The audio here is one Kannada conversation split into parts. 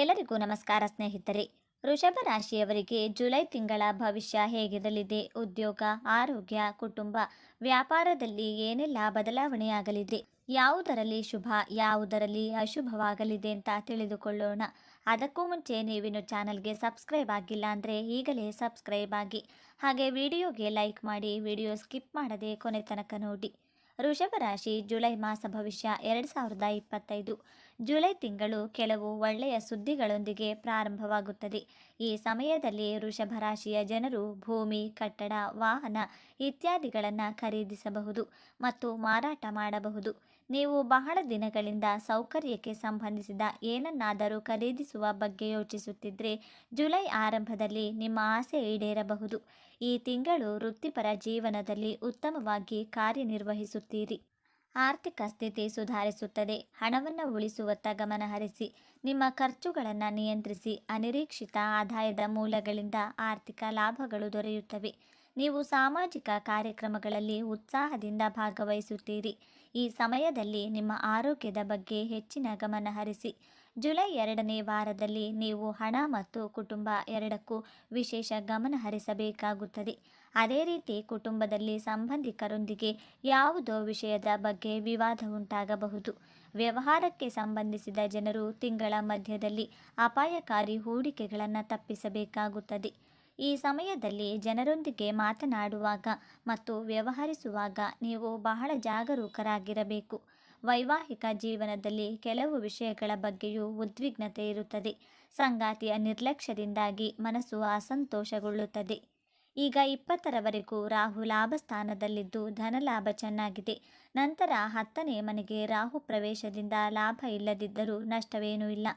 ಎಲ್ಲರಿಗೂ ನಮಸ್ಕಾರ ಸ್ನೇಹಿತರೆ. ವೃಷಭ ರಾಶಿಯವರಿಗೆ ಜುಲೈ ತಿಂಗಳ ಭವಿಷ್ಯ ಹೇಗಿರಲಿದೆ? ಉದ್ಯೋಗ, ಆರೋಗ್ಯ, ಕುಟುಂಬ, ವ್ಯಾಪಾರದಲ್ಲಿ ಏನೆಲ್ಲ ಬದಲಾವಣೆಯಾಗಲಿದೆ? ಯಾವುದರಲ್ಲಿ ಶುಭ, ಯಾವುದರಲ್ಲಿ ಅಶುಭವಾಗಲಿದೆ ಅಂತ ತಿಳಿದುಕೊಳ್ಳೋಣ. ಅದಕ್ಕೂ ಮುಂಚೆ ನೀವಿನ್ನು ಚಾನಲ್ಗೆ ಸಬ್ಸ್ಕ್ರೈಬ್ ಆಗಿಲ್ಲ ಅಂದರೆ ಈಗಲೇ ಸಬ್ಸ್ಕ್ರೈಬ್ ಆಗಿ. ಹಾಗೆ ವಿಡಿಯೋಗೆ ಲೈಕ್ ಮಾಡಿ, ವಿಡಿಯೋ ಸ್ಕಿಪ್ ಮಾಡದೆ ಕೊನೆ ತನಕ ನೋಡಿ. ವೃಷಭ ರಾಶಿ ಜುಲೈ ಮಾಸ ಭವಿಷ್ಯ ಎರಡು ಸಾವಿರದ ಇಪ್ಪತ್ತೈದು. ಜುಲೈ ತಿಂಗಳು ಕೆಲವು ಒಳ್ಳೆಯ ಸುದ್ದಿಗಳೊಂದಿಗೆ ಪ್ರಾರಂಭವಾಗುತ್ತದೆ. ಈ ಸಮಯದಲ್ಲಿ ವೃಷಭ ರಾಶಿಯ ಜನರು ಭೂಮಿ, ಕಟ್ಟಡ, ವಾಹನ ಇತ್ಯಾದಿಗಳನ್ನು ಖರೀದಿಸಬಹುದು ಮತ್ತು ಮಾರಾಟ ಮಾಡಬಹುದು. ನೀವು ಬಹಳ ದಿನಗಳಿಂದ ಸೌಕರ್ಯಕ್ಕೆ ಸಂಬಂಧಿಸಿದ ಏನನ್ನಾದರೂ ಖರೀದಿಸುವ ಬಗ್ಗೆ ಯೋಚಿಸುತ್ತಿದ್ದರೆ ಜುಲೈ ಆರಂಭದಲ್ಲಿ ನಿಮ್ಮ ಆಸೆ ಈಡೇರಬಹುದು. ಈ ತಿಂಗಳು ವೃತ್ತಿಪರ ಜೀವನದಲ್ಲಿ ಉತ್ತಮವಾಗಿ ಕಾರ್ಯನಿರ್ವಹಿಸುತ್ತೀರಿ. ಆರ್ಥಿಕ ಸ್ಥಿತಿ ಸುಧಾರಿಸುತ್ತದೆ. ಹಣವನ್ನು ಉಳಿಸುವತ್ತ ಗಮನ ಹರಿಸಿ, ನಿಮ್ಮ ಖರ್ಚುಗಳನ್ನು ನಿಯಂತ್ರಿಸಿ, ಅನಿರೀಕ್ಷಿತ ಆದಾಯದ ಮೂಲಗಳಿಂದ ಆರ್ಥಿಕ ಲಾಭಗಳು ದೊರೆಯುತ್ತವೆ. ನೀವು ಸಾಮಾಜಿಕ ಕಾರ್ಯಕ್ರಮಗಳಲ್ಲಿ ಉತ್ಸಾಹದಿಂದ ಭಾಗವಹಿಸುತ್ತೀರಿ. ಈ ಸಮಯದಲ್ಲಿ ನಿಮ್ಮ ಆರೋಗ್ಯದ ಬಗ್ಗೆ ಹೆಚ್ಚಿನ ಗಮನ ಹರಿಸಿ, ಜುಲೈ ಎರಡನೇ ವಾರದಲ್ಲಿ ನೀವು ಹಣ ಮತ್ತು ಕುಟುಂಬ ಎರಡಕ್ಕೂ ವಿಶೇಷ ಗಮನ ಹರಿಸಬೇಕಾಗುತ್ತದೆ. ಅದೇ ರೀತಿ ಕುಟುಂಬದಲ್ಲಿ ಸಂಬಂಧಿಕರೊಂದಿಗೆ ಯಾವುದೋ ವಿಷಯದ ಬಗ್ಗೆ ವಿವಾದ ಉಂಟಾಗಬಹುದು. ವ್ಯವಹಾರಕ್ಕೆ ಸಂಬಂಧಿಸಿದ ಜನರು ತಿಂಗಳ ಮಧ್ಯದಲ್ಲಿ ಅಪಾಯಕಾರಿ ಹೂಡಿಕೆಗಳನ್ನು ತಪ್ಪಿಸಬೇಕಾಗುತ್ತದೆ. ಈ ಸಮಯದಲ್ಲಿ ಜನರೊಂದಿಗೆ ಮಾತನಾಡುವಾಗ ಮತ್ತು ವ್ಯವಹರಿಸುವಾಗ ನೀವು ಬಹಳ ಜಾಗರೂಕರಾಗಿರಬೇಕು. ವೈವಾಹಿಕ ಜೀವನದಲ್ಲಿ ಕೆಲವು ವಿಷಯಗಳ ಬಗ್ಗೆಯೂ ಉದ್ವಿಗ್ನತೆ ಇರುತ್ತದೆ. ಸಂಗಾತಿಯ ನಿರ್ಲಕ್ಷ್ಯದಿಂದಾಗಿ ಮನಸ್ಸು ಅಸಂತೋಷಗೊಳ್ಳುತ್ತದೆ. ಈಗ ಇಪ್ಪತ್ತರವರೆಗೂ ರಾಹು ಲಾಭ ಸ್ಥಾನದಲ್ಲಿದ್ದು ಧನಲಾಭ ಚೆನ್ನಾಗಿದೆ. ನಂತರ ಹತ್ತನೇ ಮನೆಗೆ ರಾಹು ಪ್ರವೇಶದಿಂದ ಲಾಭ ಇಲ್ಲದಿದ್ದರೂ ನಷ್ಟವೇನೂ ಇಲ್ಲ.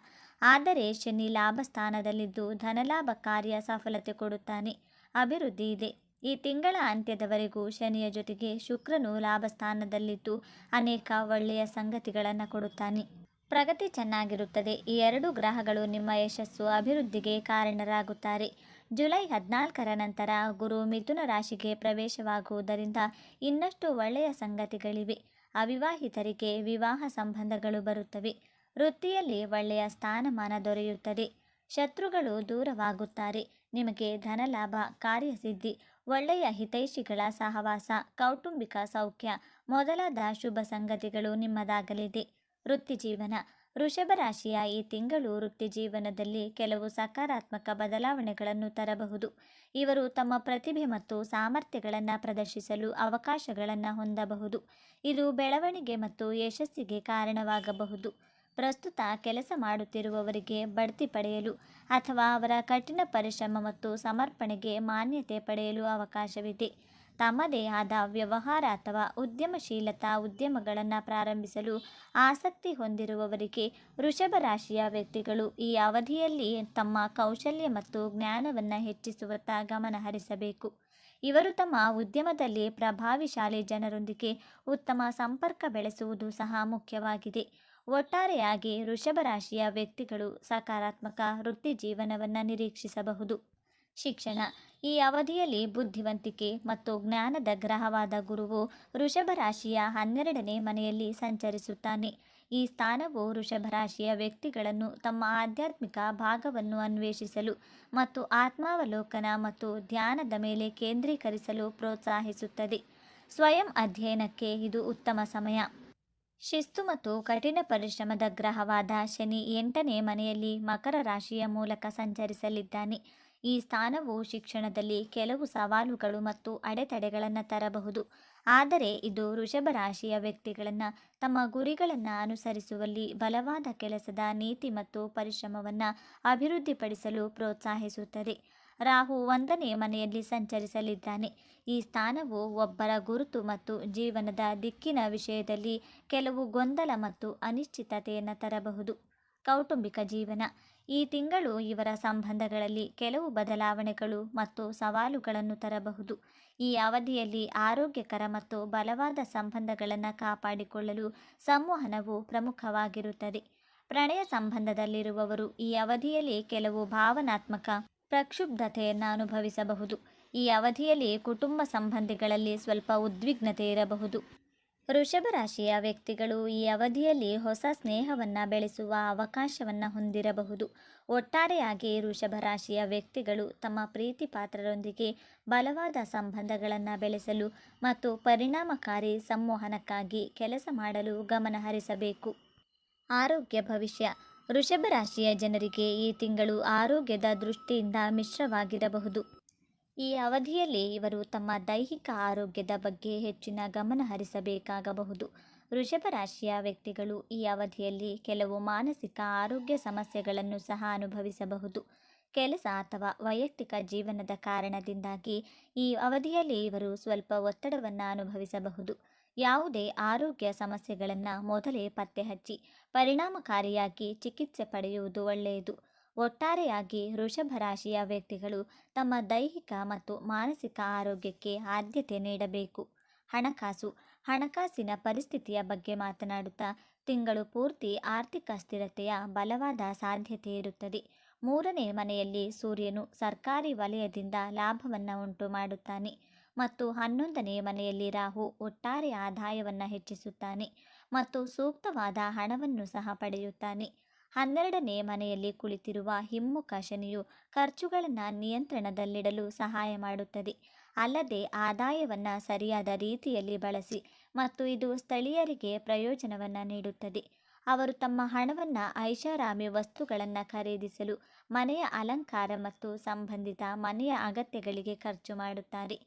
ಆದರೆ ಶನಿ ಲಾಭ ಸ್ಥಾನದಲ್ಲಿದ್ದು ಧನಲಾಭ ಕಾರ್ಯ ಸಫಲತೆ ಕೊಡುತ್ತಾನೆ. ಅಭಿವೃದ್ಧಿ ಇದೆ. ಈ ತಿಂಗಳ ಅಂತ್ಯದವರೆಗೂ ಶನಿಯ ಜೊತೆಗೆ ಶುಕ್ರನು ಲಾಭ ಸ್ಥಾನದಲ್ಲಿದ್ದು ಅನೇಕ ಒಳ್ಳೆಯ ಸಂಗತಿಗಳನ್ನು ಕೊಡುತ್ತಾನೆ. ಪ್ರಗತಿ ಚೆನ್ನಾಗಿರುತ್ತದೆ. ಈ ಎರಡು ಗ್ರಹಗಳು ನಿಮ್ಮ ಯಶಸ್ಸು, ಅಭಿವೃದ್ಧಿಗೆ ಕಾರಣರಾಗುತ್ತಾರೆ. ಜುಲೈ ಹದಿನಾಲ್ಕರ ನಂತರ ಗುರು ಮಿಥುನ ರಾಶಿಗೆ ಪ್ರವೇಶವಾಗುವುದರಿಂದ ಇನ್ನಷ್ಟು ಒಳ್ಳೆಯ ಸಂಗತಿಗಳಿವೆ. ಅವಿವಾಹಿತರಿಗೆ ವಿವಾಹ ಸಂಬಂಧಗಳು ಬರುತ್ತವೆ. ವೃತ್ತಿಯಲ್ಲಿ ಒಳ್ಳೆಯ ಸ್ಥಾನಮಾನ ದೊರೆಯುತ್ತದೆ. ಶತ್ರುಗಳು ದೂರವಾಗುತ್ತಾರೆ. ನಿಮಗೆ ಧನಲಾಭ, ಕಾರ್ಯಸಿದ್ಧಿ, ಒಳ್ಳೆಯ ಹಿತೈಷಿಗಳ ಸಹವಾಸ, ಕೌಟುಂಬಿಕ ಸೌಖ್ಯ ಮೊದಲಾದ ಶುಭ ಸಂಗತಿಗಳು ನಿಮ್ಮದಾಗಲಿದೆ. ವೃತ್ತಿ ಜೀವನ ವೃಷಭ ರಾಶಿಯ ಈ ತಿಂಗಳು ವೃತ್ತಿ ಜೀವನದಲ್ಲಿ ಕೆಲವು ಸಕಾರಾತ್ಮಕ ಬದಲಾವಣೆಗಳನ್ನು ತರಬಹುದು. ಇವರು ತಮ್ಮ ಪ್ರತಿಭೆ ಮತ್ತು ಸಾಮರ್ಥ್ಯಗಳನ್ನು ಪ್ರದರ್ಶಿಸಲು ಅವಕಾಶಗಳನ್ನು ಹೊಂದಬಹುದು. ಇದು ಬೆಳವಣಿಗೆ ಮತ್ತು ಯಶಸ್ಸಿಗೆ ಕಾರಣವಾಗಬಹುದು. ಪ್ರಸ್ತುತ ಕೆಲಸ ಮಾಡುತ್ತಿರುವವರಿಗೆ ಬಡ್ತಿ ಪಡೆಯಲು ಅಥವಾ ಅವರ ಕಠಿಣ ಪರಿಶ್ರಮ ಮತ್ತು ಸಮರ್ಪಣೆಗೆ ಮಾನ್ಯತೆ ಪಡೆಯಲು ಅವಕಾಶವಿದೆ. ತಮ್ಮದೇ ಆದ ವ್ಯವಹಾರ ಅಥವಾ ಉದ್ಯಮಶೀಲತಾ ಉದ್ಯಮಗಳನ್ನು ಪ್ರಾರಂಭಿಸಲು ಆಸಕ್ತಿ ಹೊಂದಿರುವವರಿಗೆ ವೃಷಭ ರಾಶಿಯ ವ್ಯಕ್ತಿಗಳು ಈ ಅವಧಿಯಲ್ಲಿ ತಮ್ಮ ಕೌಶಲ್ಯ ಮತ್ತು ಜ್ಞಾನವನ್ನು ಹೆಚ್ಚಿಸುವತ್ತ ಗಮನಹರಿಸಬೇಕು ಇವರು ತಮ್ಮ ಉದ್ಯಮದಲ್ಲಿ ಪ್ರಭಾವಿಶಾಲಿ ಜನರೊಂದಿಗೆ ಉತ್ತಮ ಸಂಪರ್ಕ ಬೆಳೆಸುವುದು ಸಹ ಮುಖ್ಯವಾಗಿದೆ. ಒಟ್ಟಾರೆಯಾಗಿ ವೃಷಭ ರಾಶಿಯ ವ್ಯಕ್ತಿಗಳು ಸಕಾರಾತ್ಮಕ ವೃತ್ತಿ ಜೀವನವನ್ನು ನಿರೀಕ್ಷಿಸಬಹುದು. ಶಿಕ್ಷಣ ಈ ಅವಧಿಯಲ್ಲಿ ಬುದ್ಧಿವಂತಿಕೆ ಮತ್ತು ಜ್ಞಾನದ ಗ್ರಹವಾದ ಗುರುವು ವೃಷಭ ರಾಶಿಯ ಹನ್ನೆರಡನೇ ಮನೆಯಲ್ಲಿ ಸಂಚರಿಸುತ್ತಾನೆ. ಈ ಸ್ಥಾನವು ವೃಷಭ ರಾಶಿಯ ವ್ಯಕ್ತಿಗಳನ್ನು ತಮ್ಮ ಆಧ್ಯಾತ್ಮಿಕ ಭಾಗವನ್ನು ಅನ್ವೇಷಿಸಲು ಮತ್ತು ಆತ್ಮಾವಲೋಕನ ಮತ್ತು ಧ್ಯಾನದ ಮೇಲೆ ಕೇಂದ್ರೀಕರಿಸಲು ಪ್ರೋತ್ಸಾಹಿಸುತ್ತದೆ. ಸ್ವಯಂ ಅಧ್ಯಯನಕ್ಕೆ ಇದು ಉತ್ತಮ ಸಮಯ. ಶಿಸ್ತು ಮತ್ತು ಕಠಿಣ ಪರಿಶ್ರಮದ ಗ್ರಹವಾದ ಶನಿ ಎಂಟನೇ ಮನೆಯಲ್ಲಿ ಮಕರ ರಾಶಿಯ ಮೂಲಕ ಸಂಚರಿಸಲಿದ್ದಾನೆ. ಈ ಸ್ಥಾನವು ಶಿಕ್ಷಣದಲ್ಲಿ ಕೆಲವು ಸವಾಲುಗಳು ಮತ್ತು ಅಡೆತಡೆಗಳನ್ನು ತರಬಹುದು. ಆದರೆ ಇದು ವೃಷಭ ರಾಶಿಯ ವ್ಯಕ್ತಿಗಳನ್ನು ತಮ್ಮ ಗುರಿಗಳನ್ನು ಅನುಸರಿಸುವಲ್ಲಿ ಬಲವಾದ ಕೆಲಸದ ನೀತಿ ಮತ್ತು ಪರಿಶ್ರಮವನ್ನು ಅಭಿವೃದ್ಧಿಪಡಿಸಲು ಪ್ರೋತ್ಸಾಹಿಸುತ್ತದೆ. ರಾಹು ಒಂದನೇ ಮನೆಯಲ್ಲಿ ಸಂಚರಿಸಲಿದ್ದಾನೆ. ಈ ಸ್ಥಾನವು ಒಬ್ಬರ ಗುರುತು ಮತ್ತು ಜೀವನದ ದಿಕ್ಕಿನ ವಿಷಯದಲ್ಲಿ ಕೆಲವು ಗೊಂದಲ ಮತ್ತು ಅನಿಶ್ಚಿತತೆಯನ್ನು ತರಬಹುದು. ಕೌಟುಂಬಿಕ ಜೀವನ. ಈ ತಿಂಗಳು ಇವರ ಸಂಬಂಧಗಳಲ್ಲಿ ಕೆಲವು ಬದಲಾವಣೆಗಳು ಮತ್ತು ಸವಾಲುಗಳನ್ನು ತರಬಹುದು. ಈ ಅವಧಿಯಲ್ಲಿ ಆರೋಗ್ಯಕರ ಮತ್ತು ಬಲವಾದ ಸಂಬಂಧಗಳನ್ನು ಕಾಪಾಡಿಕೊಳ್ಳಲು ಸಂವಹನವು ಪ್ರಮುಖವಾಗಿರುತ್ತದೆ. ಪ್ರಣಯ ಸಂಬಂಧದಲ್ಲಿರುವವರು ಈ ಅವಧಿಯಲ್ಲಿ ಕೆಲವು ಭಾವನಾತ್ಮಕ ಪ್ರಕ್ಷುಬ್ಧತೆಯನ್ನು ಅನುಭವಿಸಬಹುದು. ಈ ಅವಧಿಯಲ್ಲಿ ಕುಟುಂಬ ಸಂಬಂಧಿಗಳಲ್ಲಿ ಸ್ವಲ್ಪ ಉದ್ವಿಗ್ನತೆ ಇರಬಹುದು. ವೃಷಭ ರಾಶಿಯ ವ್ಯಕ್ತಿಗಳು ಈ ಅವಧಿಯಲ್ಲಿ ಹೊಸ ಸ್ನೇಹವನ್ನು ಬೆಳೆಸುವ ಅವಕಾಶವನ್ನು ಹೊಂದಿರಬಹುದು. ಒಟ್ಟಾರೆಯಾಗಿ ವೃಷಭ ರಾಶಿಯ ವ್ಯಕ್ತಿಗಳು ತಮ್ಮ ಪ್ರೀತಿ ಪಾತ್ರರೊಂದಿಗೆ ಬಲವಾದ ಸಂಬಂಧಗಳನ್ನು ಬೆಳೆಸಲು ಮತ್ತು ಪರಿಣಾಮಕಾರಿ ಸಂವಹನಕ್ಕಾಗಿ ಕೆಲಸ ಮಾಡಲು ಗಮನಹರಿಸಬೇಕು ಆರೋಗ್ಯ ಭವಿಷ್ಯ. ವೃಷಭ ರಾಶಿಯ ಜನರಿಗೆ ಈ ತಿಂಗಳು ಆರೋಗ್ಯದ ದೃಷ್ಟಿಯಿಂದ ಮಿಶ್ರವಾಗಿರಬಹುದು. ಈ ಅವಧಿಯಲ್ಲಿ ಇವರು ತಮ್ಮ ದೈಹಿಕ ಆರೋಗ್ಯದ ಬಗ್ಗೆ ಹೆಚ್ಚಿನ ಗಮನ ಹರಿಸಬೇಕಾಗಬಹುದು. ವೃಷಭ ರಾಶಿಯ ವ್ಯಕ್ತಿಗಳು ಈ ಅವಧಿಯಲ್ಲಿ ಕೆಲವು ಮಾನಸಿಕ ಆರೋಗ್ಯ ಸಮಸ್ಯೆಗಳನ್ನು ಸಹ ಅನುಭವಿಸಬಹುದು. ಕೆಲಸ ಅಥವಾ ವೈಯಕ್ತಿಕ ಜೀವನದ ಕಾರಣದಿಂದಾಗಿ ಈ ಅವಧಿಯಲ್ಲಿ ಇವರು ಸ್ವಲ್ಪ ಒತ್ತಡವನ್ನು ಅನುಭವಿಸಬಹುದು. ಯಾವುದೇ ಆರೋಗ್ಯ ಸಮಸ್ಯೆಗಳನ್ನು ಮೊದಲೇ ಪತ್ತೆ ಹಚ್ಚಿ ಪರಿಣಾಮಕಾರಿಯಾಗಿ ಚಿಕಿತ್ಸೆ ಪಡೆಯುವುದು ಒಳ್ಳೆಯದು. ಒಟ್ಟಾರೆಯಾಗಿ ವೃಷಭ ರಾಶಿಯ ವ್ಯಕ್ತಿಗಳು ತಮ್ಮ ದೈಹಿಕ ಮತ್ತು ಮಾನಸಿಕ ಆರೋಗ್ಯಕ್ಕೆ ಆದ್ಯತೆ ನೀಡಬೇಕು. ಹಣಕಾಸು. ಹಣಕಾಸಿನ ಪರಿಸ್ಥಿತಿಯ ಬಗ್ಗೆ ಮಾತನಾಡುತ್ತಾ ತಿಂಗಳು ಪೂರ್ತಿ ಆರ್ಥಿಕ ಸ್ಥಿರತೆಯ ಬಲವಾದ ಸಾಧ್ಯತೆ ಇರುತ್ತದೆ. ಮೂರನೇ ಮನೆಯಲ್ಲಿ ಸೂರ್ಯನು ಸರ್ಕಾರಿ ವಲಯದಿಂದ ಲಾಭವನ್ನು ಉಂಟು ಮಾಡುತ್ತಾನೆ ಮತ್ತು ಹನ್ನೊಂದನೇ ಮನೆಯಲ್ಲಿ ರಾಹು ಒಟ್ಟಾರೆ ಆದಾಯವನ್ನು ಹೆಚ್ಚಿಸುತ್ತಾನೆ ಮತ್ತು ಸೂಕ್ತವಾದ ಹಣವನ್ನು ಸಹ ಪಡೆಯುತ್ತಾನೆ. ಹನ್ನೆರಡನೇ ಮನೆಯಲ್ಲಿ ಕುಳಿತಿರುವ ಹಿಮ್ಮುಖ ಶನಿಯು ಖರ್ಚುಗಳನ್ನು ನಿಯಂತ್ರಣದಲ್ಲಿಡಲು ಸಹಾಯ ಮಾಡುತ್ತದೆ. ಅಲ್ಲದೆ ಆದಾಯವನ್ನು ಸರಿಯಾದ ರೀತಿಯಲ್ಲಿ ಬಳಸಿ ಮತ್ತು ಇದು ಸ್ಥಳೀಯರಿಗೆ ಪ್ರಯೋಜನವನ್ನು ನೀಡುತ್ತದೆ. ಅವರು ತಮ್ಮ ಹಣವನ್ನು ಐಷಾರಾಮಿ ವಸ್ತುಗಳನ್ನು ಖರೀದಿಸಲು ಮನೆಯ ಅಲಂಕಾರ ಮತ್ತು ಸಂಬಂಧಿತ ಮನೆಯ ಅಗತ್ಯಗಳಿಗೆ ಖರ್ಚು ಮಾಡುತ್ತಾರೆ.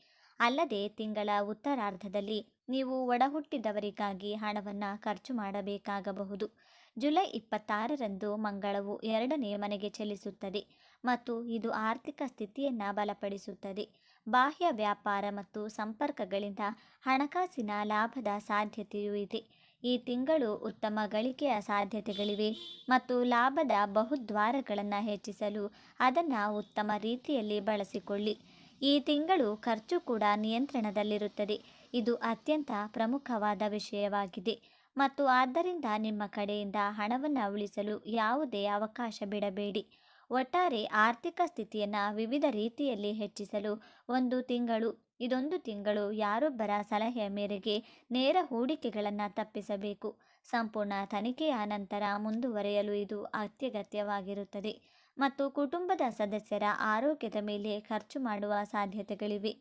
ಅಲ್ಲದೆ ತಿಂಗಳ ಉತ್ತರಾರ್ಧದಲ್ಲಿ ನೀವು ಒಡಹುಟ್ಟಿದವರಿಗಾಗಿ ಹಣವನ್ನು ಖರ್ಚು ಮಾಡಬೇಕಾಗಬಹುದು. ಜುಲೈ ಇಪ್ಪತ್ತಾರರಂದು ಮಂಗಳವು ಎರಡನೇ ಮನೆಗೆ ಚಲಿಸುತ್ತದೆ ಮತ್ತು ಇದು ಆರ್ಥಿಕ ಸ್ಥಿತಿಯನ್ನು ಬಲಪಡಿಸುತ್ತದೆ. ಬಾಹ್ಯ ವ್ಯಾಪಾರ ಮತ್ತು ಸಂಪರ್ಕಗಳಿಂದ ಹಣಕಾಸಿನ ಲಾಭದ ಸಾಧ್ಯತೆಯೂ ಇದೆ. ಈ ತಿಂಗಳು ಉತ್ತಮ ಗಳಿಕೆಯ ಸಾಧ್ಯತೆಗಳಿವೆ ಮತ್ತು ಲಾಭದ ಬಹುದ್ವಾರಗಳನ್ನು ಹೆಚ್ಚಿಸಲು ಅದನ್ನು ಉತ್ತಮ ರೀತಿಯಲ್ಲಿ ಬಳಸಿಕೊಳ್ಳಿ. ಈ ತಿಂಗಳು ಖರ್ಚು ಕೂಡ ನಿಯಂತ್ರಣದಲ್ಲಿರುತ್ತದೆ. ಇದು ಅತ್ಯಂತ ಪ್ರಮುಖವಾದ ವಿಷಯವಾಗಿದೆ. ಮತ್ತು ಆದ್ದರಿಂದ ನಿಮ್ಮ ಕಡೆಯಿಂದ ಹಣವನ್ನು ಉಳಿಸಲು ಯಾವುದೇ ಅವಕಾಶ ಬಿಡಬೇಡಿ. ಒಟ್ಟಾರೆ ಆರ್ಥಿಕ ಸ್ಥಿತಿಯನ್ನು ವಿವಿಧ ರೀತಿಯಲ್ಲಿ ಹೆಚ್ಚಿಸಲು ಒಂದು ತಿಂಗಳು, ಇದೊಂದು ತಿಂಗಳು ಯಾರೊಬ್ಬರ ಸಲಹೆಯ ಮೇರೆಗೆ ನೇರ ಹೂಡಿಕೆಗಳನ್ನು ತಪ್ಪಿಸಬೇಕು. ಸಂಪೂರ್ಣ ತನಿಖೆಯ ನಂತರ ಮುಂದುವರೆಯಲು ಇದು ಅತ್ಯಗತ್ಯವಾಗಿರುತ್ತದೆ ಮತ್ತು ಕುಟುಂಬದ ಸದಸ್ಯರ ಆರೋಗ್ಯದ ಮೇಲೆ ಖರ್ಚು ಮಾಡುವ ಸಾಧ್ಯತೆಗಳಿವೆ.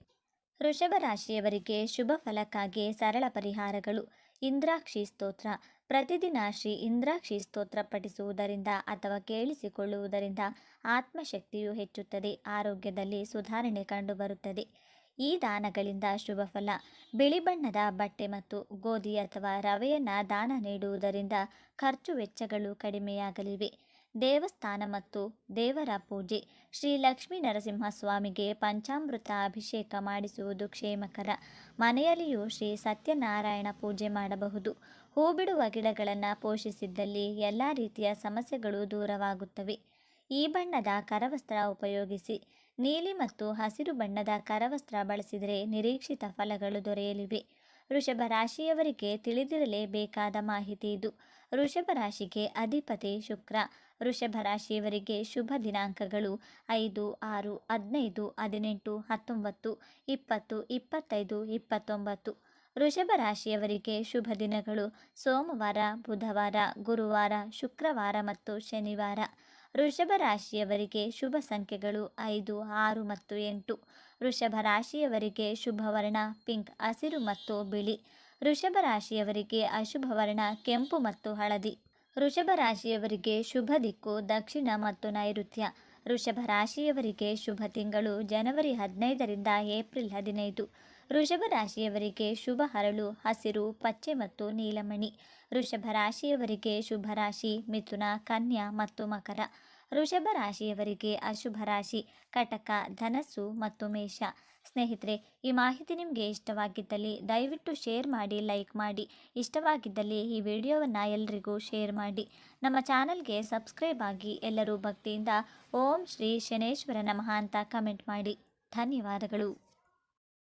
ವೃಷಭ ರಾಶಿಯವರಿಗೆ ಶುಭ ಫಲಕ್ಕಾಗಿ ಸರಳ ಪರಿಹಾರಗಳು. ಇಂದ್ರಾಕ್ಷಿ ಸ್ತೋತ್ರ. ಪ್ರತಿದಿನ ಶ್ರೀ ಇಂದ್ರಾಕ್ಷಿ ಸ್ತೋತ್ರ ಪಠಿಸುವುದರಿಂದ ಅಥವಾ ಕೇಳಿಸಿಕೊಳ್ಳುವುದರಿಂದ ಆತ್ಮಶಕ್ತಿಯು ಹೆಚ್ಚುತ್ತದೆ, ಆರೋಗ್ಯದಲ್ಲಿ ಸುಧಾರಣೆ ಕಂಡುಬರುತ್ತದೆ. ಈ ದಾನಗಳಿಂದ ಶುಭ ಫಲ. ಬಿಳಿ ಬಣ್ಣದ ಬಟ್ಟೆ ಮತ್ತು ಗೋಧಿ ಅಥವಾ ರವೆಯನ್ನು ದಾನ ನೀಡುವುದರಿಂದ ಖರ್ಚು ವೆಚ್ಚಗಳು ಕಡಿಮೆಯಾಗಲಿವೆ. ದೇವಸ್ಥಾನ ಮತ್ತು ದೇವರ ಪೂಜೆ. ಶ್ರೀ ಲಕ್ಷ್ಮೀ ನರಸಿಂಹಸ್ವಾಮಿಗೆ ಪಂಚಾಮೃತ ಅಭಿಷೇಕ ಮಾಡಿಸುವುದು ಕ್ಷೇಮಕರ. ಮನೆಯಲ್ಲಿಯೂ ಶ್ರೀ ಸತ್ಯನಾರಾಯಣ ಪೂಜೆ ಮಾಡಬಹುದು. ಹೂ ಬಿಡುವ ಗಿಡಗಳನ್ನು ಪೋಷಿಸಿದ್ದಲ್ಲಿ ಎಲ್ಲ ರೀತಿಯ ಸಮಸ್ಯೆಗಳು ದೂರವಾಗುತ್ತವೆ. ಈ ಬಣ್ಣದ ಕರವಸ್ತ್ರ ಉಪಯೋಗಿಸಿ, ನೀಲಿ ಮತ್ತು ಹಸಿರು ಬಣ್ಣದ ಕರವಸ್ತ್ರ ಬಳಸಿದರೆ ನಿರೀಕ್ಷಿತ ಫಲಗಳು ದೊರೆಯಲಿವೆ. ವೃಷಭ ರಾಶಿಯವರಿಗೆ ತಿಳಿದಿರಲೇಬೇಕಾದ ಮಾಹಿತಿ ಇದು. ವೃಷಭ ರಾಶಿಗೆ ಅಧಿಪತಿ ಶುಕ್ರ. ವೃಷಭ ರಾಶಿಯವರಿಗೆ ಶುಭ ದಿನಾಂಕಗಳು ಐದು, ಆರು, ಹದಿನೈದು, ಹದಿನೆಂಟು, ಹತ್ತೊಂಬತ್ತು, ಇಪ್ಪತ್ತು, ಇಪ್ಪತ್ತೈದು, ಇಪ್ಪತ್ತೊಂಬತ್ತು. ವೃಷಭ ರಾಶಿಯವರಿಗೆ ಶುಭ ದಿನಗಳು. ಸೋಮವಾರ, ಬುಧವಾರ, ಗುರುವಾರ, ಶುಕ್ರವಾರ ಮತ್ತು ಶನಿವಾರ. ವೃಷಭ ರಾಶಿಯವರಿಗೆ ಶುಭ ಸಂಖ್ಯೆಗಳು ಐದು, ಆರು ಮತ್ತು ಎಂಟು. ವೃಷಭ ರಾಶಿಯವರಿಗೆ ಶುಭ ವರ್ಣ ಪಿಂಕ್, ಹಸಿರು ಮತ್ತು ಬಿಳಿ. ವೃಷಭ ರಾಶಿಯವರಿಗೆ ಅಶುಭ ವರ್ಣ, ಕೆಂಪು ಮತ್ತು ಹಳದಿ. ವೃಷಭ ರಾಶಿಯವರಿಗೆ ಶುಭ ದಿಕ್ಕು, ದಕ್ಷಿಣ ಮತ್ತು ನೈಋತ್ಯ. ವೃಷಭ ರಾಶಿಯವರಿಗೆ ಶುಭ ತಿಂಗಳು, ಜನವರಿ ಹದಿನೈದರಿಂದ ಏಪ್ರಿಲ್ ಹದಿನೈದು. ವೃಷಭ ರಾಶಿಯವರಿಗೆ ಶುಭ ಹರಳು, ಹಸಿರು, ಪಚ್ಚೆ ಮತ್ತು ನೀಲಮಣಿ. ವೃಷಭ ರಾಶಿಯವರಿಗೆ ಶುಭ ರಾಶಿ, ಮಿಥುನ, ಕನ್ಯಾ ಮತ್ತು ಮಕರ. ವೃಷಭ ರಾಶಿಯವರಿಗೆ ಅಶುಭ ರಾಶಿ, ಕಟಕ, ಧನಸ್ಸು ಮತ್ತು ಮೇಷ. ಸ್ನೇಹಿತರೆ, ಈ ಮಾಹಿತಿ ನಿಮಗೆ ಇಷ್ಟವಾಗಿದ್ದಲ್ಲಿ ದಯವಿಟ್ಟು ಶೇರ್ ಮಾಡಿ, ಲೈಕ್ ಮಾಡಿ. ಇಷ್ಟವಾಗಿದ್ದಲ್ಲಿ ಈ ವಿಡಿಯೋವನ್ನು ಎಲ್ಲರಿಗೂ ಶೇರ್ ಮಾಡಿ. ನಮ್ಮ ಚಾನಲ್ಗೆ ಸಬ್ಸ್ಕ್ರೈಬ್ ಆಗಿ ಎಲ್ಲರೂ ಭಕ್ತಿಯಿಂದ ಓಂ ಶ್ರೀ ಶನೇಶ್ವರ ನಮಃ ಅಂತ ಕಮೆಂಟ್ ಮಾಡಿ. ಧನ್ಯವಾದಗಳು.